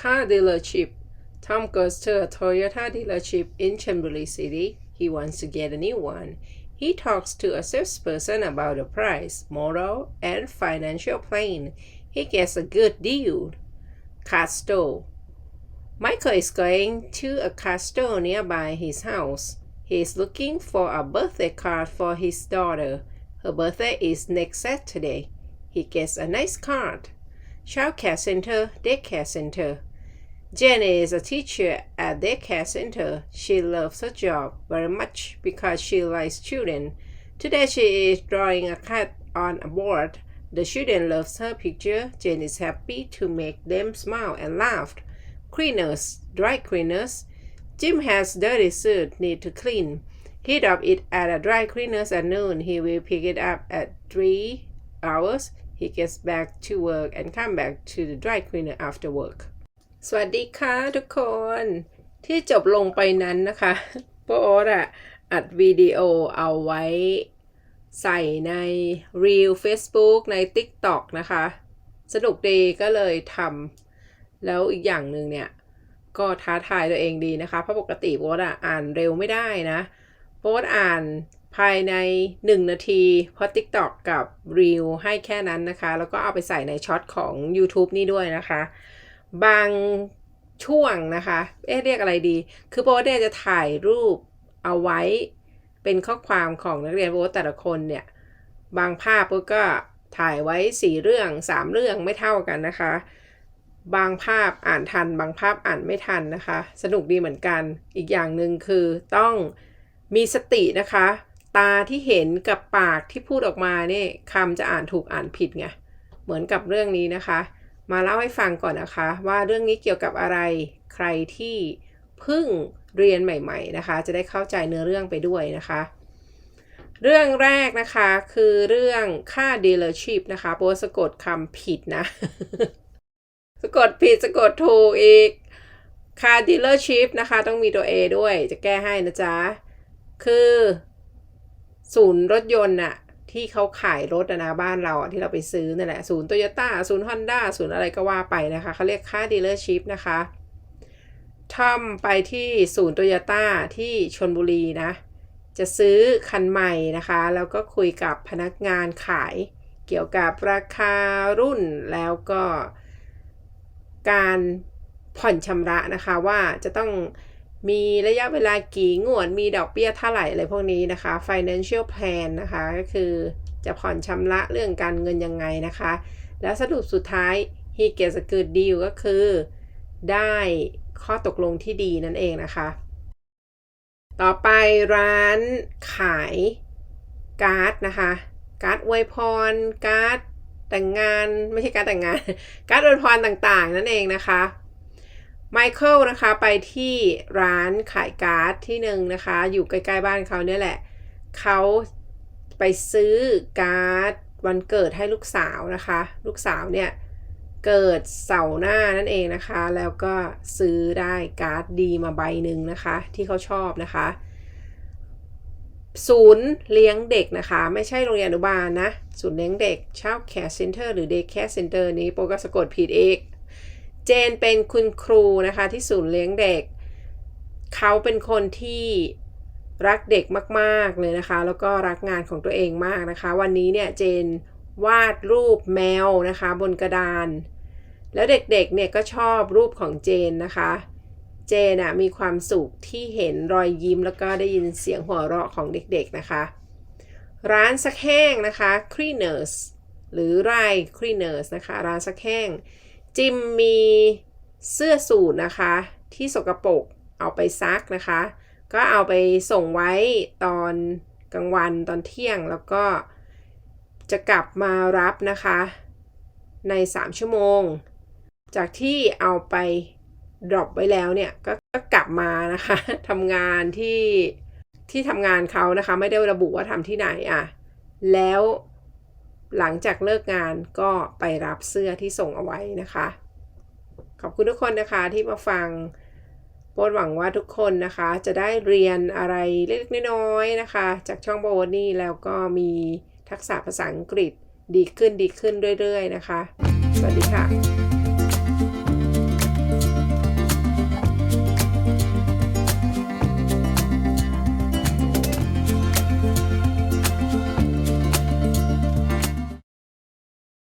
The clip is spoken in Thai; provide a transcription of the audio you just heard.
car dealership. Tom goes to a Toyota dealership in Chambly City. He wants to get a new one. He talks to a salesperson about the price, model, and financial plan. He gets a good deal. Car store. Michael is going to a car store nearby his house. He is looking for a birthday card for his daughter. Her birthday is next Saturday. He gets a nice card. Childcare center, daycare center. Jenny is a teacher at daycare center. She loves her job very much because she likes children. Today she is drawing a cat on a board. The children loves her picture. Jenny is happy to make them smile and laugh. Cleaners, dry cleaners. Jim has dirty suit need to clean. He drop it at a dry cleaners at noon. He will pick it up at three hours. He gets back to work and come back to the dry cleaner after work. สวัสดีค่ะทุกคนที่จบลงไปนั้นนะคะโปโออะอัดวิดีโอเอาไว้ใส่ใน Reel Facebook ใน TikTok นะคะ สนุกดีก็เลยทำแล้วอีกอย่างหนึ่งเนี่ย ก็ท้าทายตัวเองดีนะคะ เพราะปกติโป๊ตอะอ่านเร็วไม่ได้นะโป๊ตอ่านภายใน 1 นาที เพราะ TikTok กับ Reel ให้แค่นั้นนะคะ แล้วก็เอาไปใส่ในช็อตของ YouTube นี่ด้วยนะคะ บางช่วงนะคะ เอ๊ะเรียกอะไรดี คือโป๊ตเนี่ยจะถ่ายรูปเอาไว้เป็นข้อความของนักเรียนโป๊ตแต่ละคนเนี่ย บางภาพโป๊ตก็ถ่ายไว้สี่เรื่องสามเรื่องไม่เท่ากันนะคะ บางภาพอ่านทัน บางภาพอ่านไม่ทันนะคะ สนุกดีเหมือนกัน อีกอย่างหนึ่งคือต้องมีสตินะคะ ตาที่เห็นกับปากที่พูดออกมาเนี่ยคำจะอ่านถูกอ่านผิดไง เหมือนกับเรื่องนี้นะคะ มาเล่าให้ฟังก่อนนะคะ ว่าเรื่องนี้เกี่ยวกับอะไรใครที่เพิ่งเรียนใหม่ ๆนะคะ จะได้เข้าใจเนื้อเรื่องไปด้วยนะคะ เรื่องแรกนะคะคือเรื่องค่า dealership นะคะโบสะกดคำผิดนะ สะกดผิดสะกดถูกอีกค่า dealership นะคะ ต้องมีตัว A ด้วยจะแก้ให้นะจ๊ะ คือศูนย์รถยนต์น่ะ ที่เขาขายรถนะบ้านเราที่เราไปซื้อนั่นแหละศูนย์โตโยต้าศูนย์ฮอนด้าศูนย์อะไรก็ว่าไปนะคะเขาเรียกค่า dealership นะคะทอมไปที่ศูนย์โตโยต้าที่ชนบุรีนะ จะซื้อคันใหม่นะคะ แล้วก็คุยกับพนักงานขายเกี่ยวกับราคารุ่นแล้วก็การผ่อนชำระนะคะว่าจะต้อง มีระยะเวลากี่งวด มีดอกเบี้ยเท่าไหร่อะไรพวกนี้นะคะ financial plan นะคะก็คือจะผ่อนชำระเรื่องการเงินยังไงนะคะ แล้วสรุปสุดท้าย he gets a good deal ก็คือ ได้ข้อตกลงที่ดีนั่นเองนะคะ ต่อไปร้านขายการ์ดนะคะ การ์ดอวยพร การ์ดแต่งงานไม่ใช่การแต่งงาน การ์ดอวยพรต่างๆ นั่นเองนะคะ ไมเคิลนะคะไปที่ร้านขายการ์ดที่หนึ่งนะคะ อยู่ใกล้ๆบ้านเขาเนี่ยแหละ เขาไปซื้อการ์ดวันเกิดให้ลูกสาวนะคะ ลูกสาวเนี่ยเกิดเสาร์หน้านั่นเองนะคะ แล้วก็ซื้อได้การ์ดดีมาใบหนึ่งนะคะ ที่เขาชอบนะคะ ศูนย์เลี้ยงเด็กนะคะ ไม่ใช่โรงเรียนอนุบาลนะ ศูนย์เลี้ยงเด็กชาวแคร์เซ็นเตอร์หรือเด็กแคร์เซ็นเตอร์นี้โปรก็สะกดผิดเอง เจนเป็นคุณครูนะคะที่ศูนย์เลี้ยงเด็ก เขาเป็นคนที่รักเด็กมากๆเลยนะคะ แล้วก็รักงานของตัวเองมากนะคะ วันนี้เนี่ยเจนวาดรูปแมวนะคะ บนกระดาน แล้วเด็กๆเนี่ยก็ชอบรูปของเจนนะคะ เจนอะมีความสุขที่เห็นรอยยิ้มแล้วก็ได้ยินเสียงหัวเราะของเด็กๆนะคะ ร้านซักแห้งนะคะ Cleaners หรือไร Cleaners นะคะ ร้านซักแห้ง จิมมีเสื้อสูทนะคะ ที่สกรปรกเอาไปซักนะคะ ก็เอาไปส่งไว้ตอนกลางวันตอนเที่ยงแล้วก็จะกลับมารับนะคะ ใน 3 ชั่วโมง จากที่เอาไปดรอปไว้แล้วเนี่ยกก็กลับมานะคะทำงานที่ที่ทำงานเขานะคะ ไม่ได้ระบุว่าทำที่ไหนอะ แล้ว หลังจากเลิกงานก็ไปรับเสื้อที่ส่งเอาไว้นะคะ ขอบคุณทุกคนนะคะที่มาฟังโบนหวังว่าทุกคนนะคะ จะได้เรียนอะไรเล็กๆน้อยๆนะคะ จากช่องโบนนี่แล้วก็มีทักษะภาษาอังกฤษดีขึ้นดีขึ้นเรื่อยๆนะคะ สวัสดีค่ะ